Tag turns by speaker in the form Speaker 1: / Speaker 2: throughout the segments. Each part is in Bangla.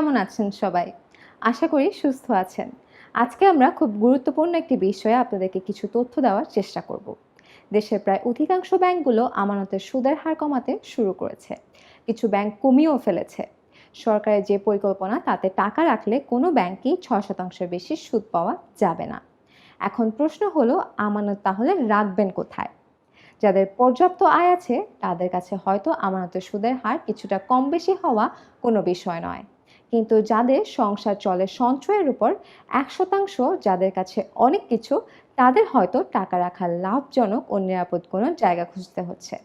Speaker 1: কেমন আছেন সবাই? আশা করি সুস্থ আছেন। আজকে আমরা খুব গুরুত্বপূর্ণ একটি বিষয়ে আপনাদেরকে কিছু তথ্য দেওয়ার চেষ্টা করব। দেশের প্রায় অধিকাংশ ব্যাংকগুলো আমানতের সুদের হার কমাতে শুরু করেছে। কিছু ব্যাংক কমিয়েও ফেলেছে। সরকারের যে পরিকল্পনা, তাতে টাকা রাখলে কোনো ব্যাংকেই ছয় শতাংশের বেশি সুদ পাওয়া যাবে না। এখন প্রশ্ন হলো, আমানত তাহলে রাখবেন কোথায়? যাদের পর্যাপ্ত আয় আছে, তাদের কাছে হয়তো আমানতের সুদের হার কিছুটা কম বেশি হওয়া কোনো বিষয় নয়। কিন্তু যাদের সংসার চলে সঞ্চয়ের উপর এক শতাংশ যাদের কাছে অনেক কিছু, তাদের হয়তো টাকা রাখার লাভজনক ও নিরাপদ কোনো জায়গা খুঁজতে হচ্ছে।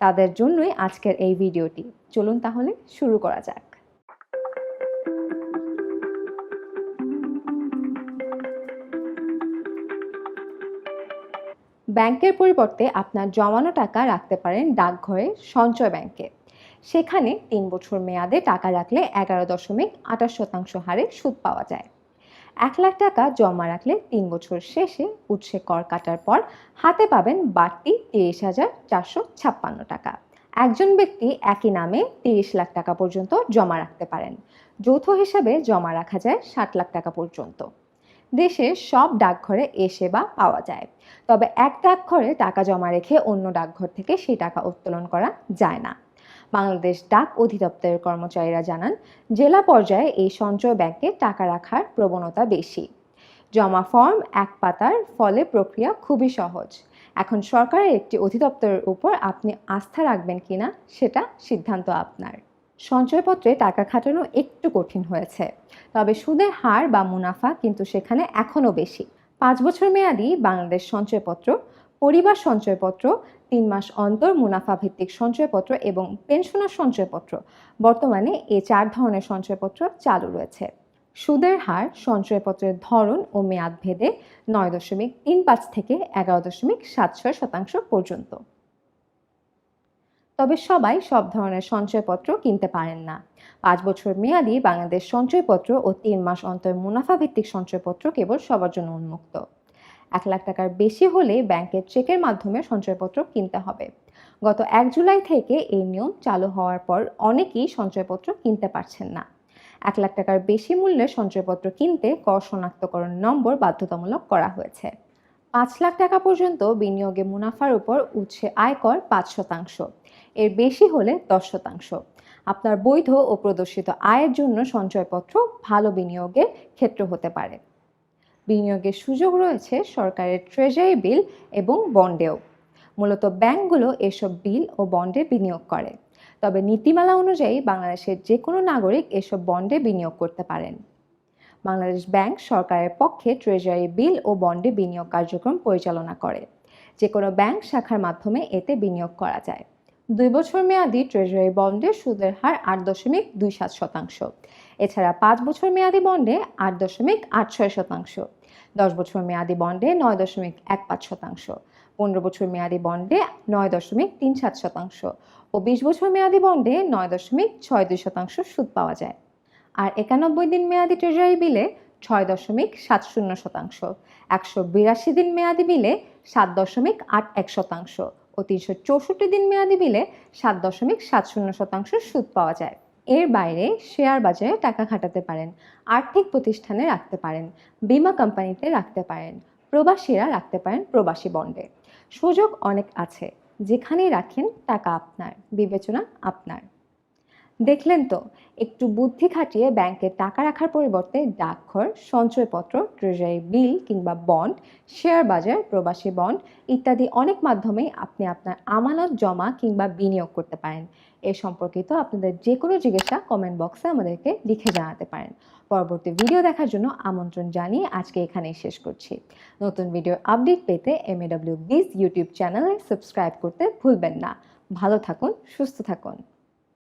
Speaker 1: তাদের জন্যই আজকের এই ভিডিওটি। চলুন তাহলে শুরু করা যাক। ব্যাংকের পরিবর্তে আপনার জমানো টাকা রাখতে পারেন ডাকঘরে সঞ্চয় ব্যাংকে। সেখানে তিন বছর মেয়াদে টাকা রাখলে এগারো দশমিক আঠাশ শতাংশ হারে সুদ পাওয়া যায়। এক লাখ টাকা জমা রাখলে তিন বছর শেষে উৎসে কর কাটার পর হাতে পাবেন বাড়তি তিরিশ হাজার চারশো ছাপ্পান্ন টাকা। একজন ব্যক্তি একই নামে তিরিশ লাখ টাকা পর্যন্ত জমা রাখতে পারেন। যৌথ হিসাবে জমা রাখা যায় ষাট লাখ টাকা পর্যন্ত। দেশের সব ডাকঘরে এ সেবা পাওয়া যায়। তবে এক ডাকঘরে টাকা জমা রেখে অন্য ডাকঘর থেকে সেই টাকা উত্তোলন করা যায় না। বাংলাদেশ ডাক অধিদপ্তরের কর্মচারীরা জানান, জেলা পর্যায়ে এই সঞ্চয় ব্যাংকে টাকা রাখার প্রবণতা বেশি। জমা ফর্ম এক পাতার ফলে প্রক্রিয়া খুবই সহজ। এখন সরকারের একটি অধিদপ্তরের উপর আপনি আস্থা রাখবেন কিনা, সেটা সিদ্ধান্ত আপনার। সঞ্চয়পত্রে টাকা খাটানো একটু কঠিন হয়েছে, তবে সুদের হার বা মুনাফা কিন্তু সেখানে এখনও বেশি। পাঁচ বছর মেয়াদি বাংলাদেশ সঞ্চয়পত্র পরিবার সঞ্চয়পত্র, তিন মাস অন্তর মুনাফা ভিত্তিক সঞ্চয়পত্র এবং পেনশনার সঞ্চয়পত্র। বর্তমানে এ চার ধরনের সঞ্চয়পত্র চালু রয়েছে। সুদের হার, সঞ্চয়পত্রের ধরন ও মেয়াদ ভেদে নয় দশমিক তিন পাঁচ থেকে এগারো দশমিক সাত ছয় শতাংশ পর্যন্ত। তবে সবাই সব ধরনের সঞ্চয়পত্র কিনতে পারেন না। পাঁচ বছর মেয়াদি বাংলাদেশ সঞ্চয়পত্র ও তিন মাস অন্তর মুনাফা ভিত্তিক সঞ্চয়পত্র কেবল সবার জন্য উন্মুক্ত। এক লাখ টাকার বেশি হলে ব্যাংকের চেকের মাধ্যমে সঞ্চয়পত্র কিনতে হবে। গত এক জুলাই থেকে এই নিয়ম চালু হওয়ার পর অনেকেই সঞ্চয়পত্র কিনতে পারছেন না। এক লাখ টাকার বেশি মূল্যে সঞ্চয়পত্র কিনতে কর শনাক্তকরণ নম্বর বাধ্যতামূলক করা হয়েছে। পাঁচ লাখ টাকা পর্যন্ত বিনিয়োগে মুনাফার উপর উঠছে আয়কর পাঁচ শতাংশ। এর বেশি হলে দশ শতাংশ। আপনার বৈধ ও প্রদর্শিত আয়ের জন্য সঞ্চয়পত্র ভালো বিনিয়োগের ক্ষেত্র হতে পারে। বিনিয়োগের সুযোগ রয়েছে সরকারের ট্রেজারি বিল এবং বন্ডেও মূলত ব্যাংকগুলো এসব বিল ও বন্ডে বিনিয়োগ করে। তবে নীতিমালা অনুযায়ী বাংলাদেশের যে কোনো নাগরিক এসব বন্ডে বিনিয়োগ করতে পারেন। বাংলাদেশ ব্যাংক সরকারের পক্ষে ট্রেজারি বিল ও বন্ডে বিনিয়োগ কার্যক্রম পরিচালনা করে। যে কোনো ব্যাংক শাখার মাধ্যমে এতে বিনিয়োগ করা যায়। দুই বছর মেয়াদি ট্রেজারি বন্ডের সুদের হার আট দশমিক দুই সাত শতাংশ। এছাড়া পাঁচ বছর মেয়াদি বন্ডে আট দশমিক আট ছয় শতাংশ। দশ বছর মেয়াদি বন্ডে নয় দশমিক এক পাঁচ শতাংশ, পনেরো বছর মেয়াদি বন্ডে নয় দশমিক তিন সাত শতাংশ ও বিশ বছর মেয়াদি বন্ডে নয় দশমিক ছয় দুই শতাংশ সুদ পাওয়া যায়। আর একানব্বই দিন মেয়াদি ট্রেজারি বিলে ছয় দশমিক সাত শূন্য শতাংশ, একশো বিরাশি দিন মেয়াদি বিলে সাত দশমিক আট এক শতাংশ ও তিনশো চৌষট্টি দিন মেয়াদি বিলে সাত দশমিক সাত শূন্য শতাংশ সুদ পাওয়া যায়। এর বাইরে শেয়ার বাজারে টাকা খাটাতে পারেন, আর্থিক প্রতিষ্ঠানে রাখতে পারেন, বিমা কোম্পানিতে রাখতে পারেন, প্রবাসীরা রাখতে পারেন প্রবাসী বন্ডে। সুযোগ অনেক আছে, যেখানেই রাখেন টাকা আপনার, বিবেচনা আপনার। দেখলেন তো, একটু বুদ্ধি খাটিয়ে ব্যাংকে টাকা রাখার পরিবর্তে ডাকঘর, সঞ্চয়পত্র ট্রেজারি বিল কিংবা বন্ড শেয়ার বাজার, প্রবাসী বন্ড ইত্যাদি অনেক মাধ্যমেই আপনি আপনার আমানত জমা কিংবা বিনিয়োগ করতে পারেন। এ সম্পর্কিত আপনাদের যে কোনো জিজ্ঞাসা কমেন্ট বক্সে আমাদেরকে লিখে জানাতে পারেন। পরবর্তী ভিডিও দেখার জন্য আমন্ত্রণ জানিয়ে আজকে এখানেই শেষ করছি। নতুন ভিডিওর আপডেট পেতে এম এডব্লিউ ইউটিউব চ্যানেলে সাবস্ক্রাইব করতে ভুলবেন না। ভালো থাকুন, সুস্থ থাকুন।